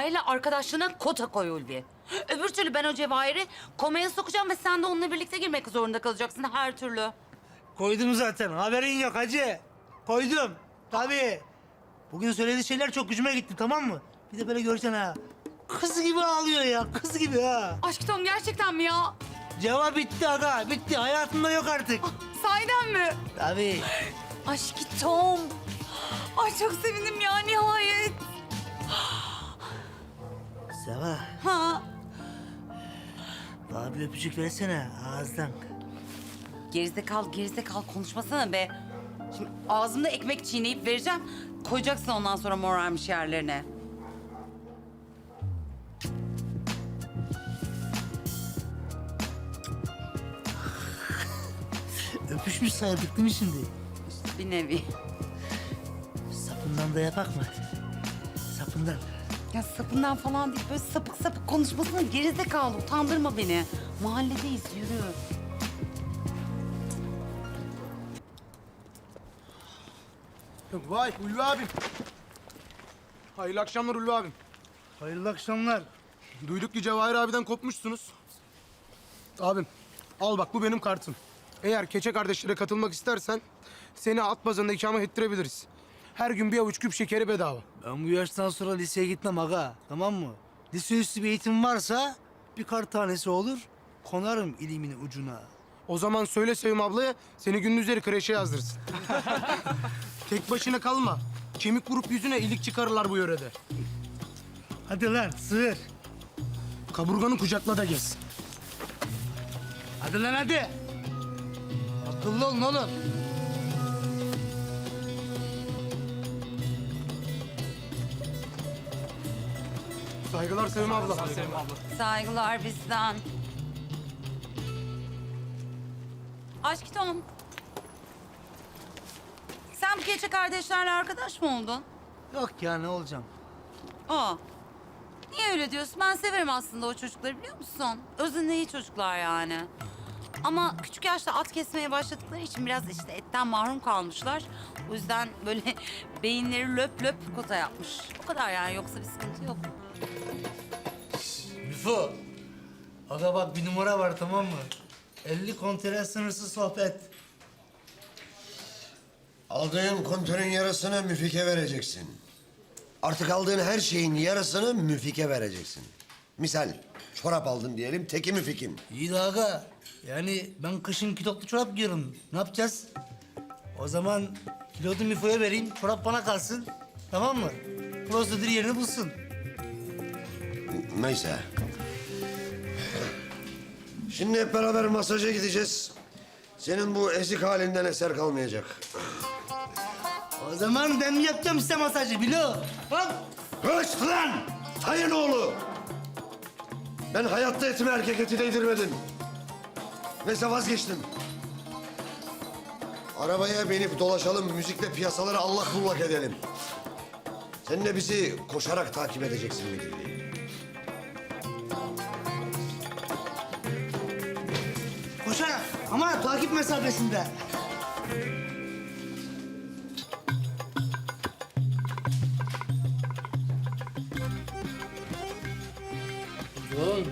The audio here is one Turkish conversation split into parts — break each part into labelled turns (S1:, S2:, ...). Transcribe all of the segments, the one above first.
S1: Cevahir'le arkadaşlığına kota koy Ulvi. Öbür türlü ben o Cevahir'i komaya sokacağım ve sen de onunla birlikte girmek zorunda kalacaksın her türlü.
S2: Koydum zaten. Haberin yok hacı. Koydum. Tabii. Bugün söylediği şeyler çok gücüme gitti tamam mı? Bir de böyle görsen ha. Kız gibi ağlıyor ya. Kız gibi ha.
S1: Aşk Tom gerçekten mi ya?
S2: Cevap bitti aga. Bitti. Hayatımda yok artık.
S1: Sahiden mi?
S2: Tabii.
S1: Aşk Tom. Ay çok sevindim ya nihayet.
S2: Seva.
S1: Ha.
S2: Bana bir öpücük versene ağızdan.
S1: Gerizekalı gerizekalı konuşmasana be. Şimdi ağzımda ekmek çiğneyip vereceğim. Koyacaksın ondan sonra morarmış yerlerine.
S2: Öpüşmüş sayıldık değil mi şimdi?
S1: Bir nevi.
S2: Sapından da yapak mı? Sapından.
S1: Ya sapından falan değil böyle sapık sapık konuşmasına gerizekalı utandırma beni. Mahalledeyiz yürü.
S3: Vay Ulvi abim. Hayırlı akşamlar Ulvi abim.
S2: Hayırlı akşamlar.
S3: Duyduk ki Cevahir abiden kopmuşsunuz. Abim al bak bu benim kartım. Eğer keçe kardeşlere katılmak istersen seni at bazında ikame ettirebiliriz. Her gün bir avuç küp şekeri bedava.
S2: Ben bu yaştan sonra liseye gitmem aga. Tamam mı? Lise üstü bir eğitim varsa bir kar tanesi olur. Konarım ilimin ucuna.
S3: O zaman söyle Sevim ablaya seni gündüzleri kreşe yazdırsın. Tek başına kalma. Kemik vurup yüzüne ilik çıkarırlar bu yörede.
S2: Hadi lan sığır.
S3: Kaburganı kucakla da gez.
S2: Hadi lan hadi. Akıllı olun oğlum.
S3: Saygılar Sevim abla.
S1: Saygılar bizden. Aşk Tom. Sen bu gece kardeşlerle arkadaş mı oldun?
S2: Yok ya ne olacağım?
S1: Aa. Niye öyle diyorsun? Ben severim aslında o çocukları biliyor musun? Özünde iyi çocuklar yani. Ama küçük yaşta at kesmeye başladıkları için biraz işte etten mahrum kalmışlar. O yüzden böyle beyinleri löp löp kota yapmış. O kadar yani yoksa bir sıkıntı yok.
S2: Müfo. Aga bak bir numara var tamam mı? 50 kontere sınırsız sohbet.
S4: Aldığın kontörün yarısını müfike vereceksin. Artık aldığın her şeyin yarısını müfike vereceksin. Misal çorap aldım diyelim teki müfikim.
S2: İyi de aga. Yani ben kışın kilotlu çorap giyiyorum. Ne yapacağız? O zaman kilotu Müfo'ya vereyim. Çorap bana kalsın. Tamam mı? Prosedür yerini bulsun.
S4: Neyse. Şimdi hep beraber masaja gideceğiz. Senin bu ezik halinden eser kalmayacak.
S2: O zaman ben yapacağım size masajı Bilo. Bak.
S4: Höst lan! Sayın oğlu! Ben hayatta etime erkek eti değdirmedim. Neyse vazgeçtim. Arabaya binip dolaşalım, müzikle piyasaları allak bullak edelim. Sen de bizi koşarak takip edeceksin Midilli.
S2: Koşarak ama takip mesafesinde.
S5: Buyurun.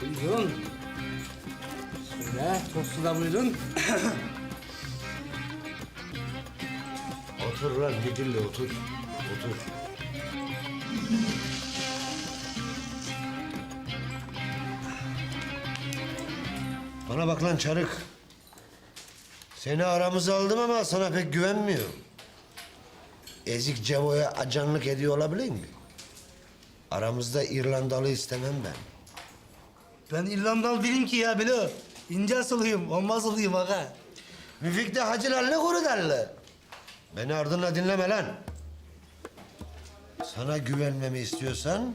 S5: Buyurun. Şöyle tostu da buyurun.
S4: Otur lan Midilli otur. Otur. Bana bak lan çarık. Seni aramıza aldım ama sana pek güvenmiyorum. Ezik Cevo'ya acanlık ediyor olabilir mi? Aramızda İrlandalı istemem ben.
S2: Ben İrlandalı değilim ki ya Bilo. İnce asılıyım, olmaz olayım aga.
S4: Müfik de hacılarla kurudarlı. Beni ardınla dinleme lan. Sana güvenmemi istiyorsan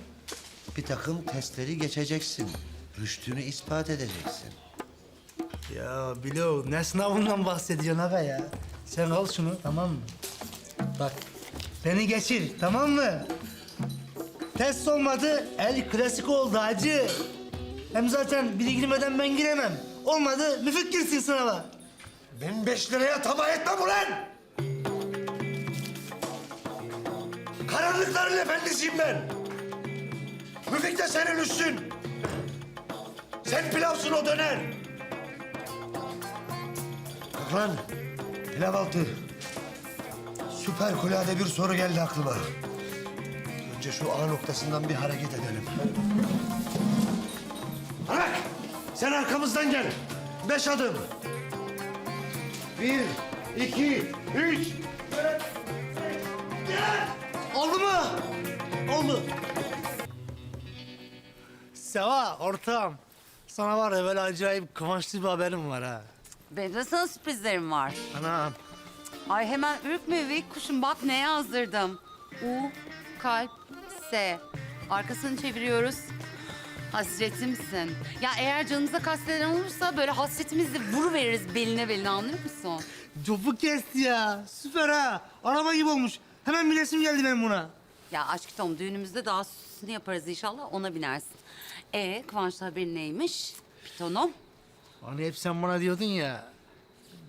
S4: bir takım testleri geçeceksin. Rüştünü ispat edeceksin.
S2: Ya Bilo ne sınavından bahsediyorsun aga ya? Sen al şunu tamam mı? Bak beni geçir tamam mı? Test olmadı el klasik oldu hacı. Hem zaten biri girmeden ben giremem. Olmadı müfik girsin sınava.
S4: Ben beş liraya tamah etmem ulan! Karanlıkların efendisiyim ben. Müfik de senin üstün. Sen pilavsın o döner. Bak lan, pilav altı. Süper kulade bir soru geldi aklıma. Önce şu A noktasından bir hareket edelim. Bırak! Sen arkamızdan gel. Beş adım. Bir, iki, üç.
S2: Oldu mu? Oldu. Seva ortağım. Sana var ya böyle acayip kıvançlı bir haberim var ha.
S1: Benim de sana sürprizlerim var.
S2: Anam.
S1: Ay hemen ürkme üvey kuşum bak ne yazdırdım. U, kalp, S. Arkasını çeviriyoruz. Hasretimsin. Ya eğer canımıza kasteden olursa böyle hasretimizle vuru veririz beline beline anlıyor musun?
S2: Copu kesti ya. Süper ha. Araba gibi olmuş. Hemen bilesim geldi benim buna.
S1: Ya aşk Tom düğünümüzde daha süsünü yaparız inşallah ona binersin. E Kıvanç'la haberin neymiş? Pitonum.
S2: Hani hep sen bana diyordun ya.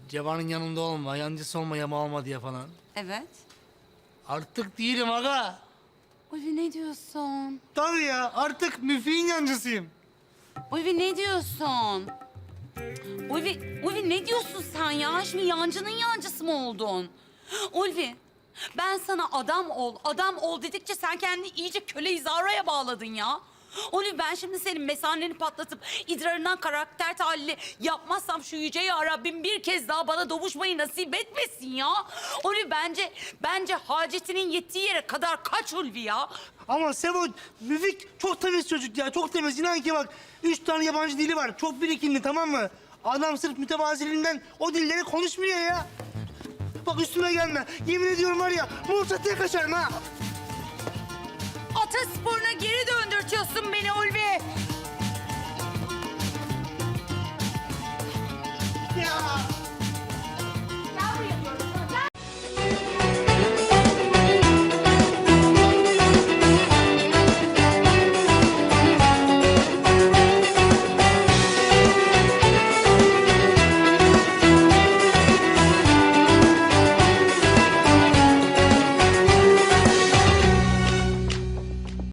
S2: Cevan'ın yanında olma, yancısı olma, yama olma diye falan.
S1: Evet.
S2: Artık değilim aga.
S1: Ulvi ne diyorsun?
S2: Tabii ya artık müfiğin yancısıyım.
S1: Ulvi ne diyorsun? Ulvi, Ulvi ne diyorsun sen ya? Şimdi yancının yancısı mı oldun? Ulvi, ben sana adam ol, adam ol dedikçe sen kendini iyice köle izaraya bağladın ya. Ulvi ben şimdi senin mesaneni patlatıp idrarından karakter tahlili yapmazsam şu yüce ya Rabbim bir kez daha bana doğuşmayı nasip etmesin ya. Ulvi bence, bence hacetinin yettiği yere kadar kaç Ulvi ya.
S2: Ama Sevo, Müfik çok temiz çocuk ya. Çok temiz. İnan ki bak, üç tane yabancı dili var. Çok birikimli tamam mı? Adam sırf mütevaziliğinden o dilleri konuşmuyor ya. Bak üstüme gelme. Yemin ediyorum var ya, Mursat'a kaçarım ha.
S1: Atasporuna geri döndürtüyorsun beni Ulvi.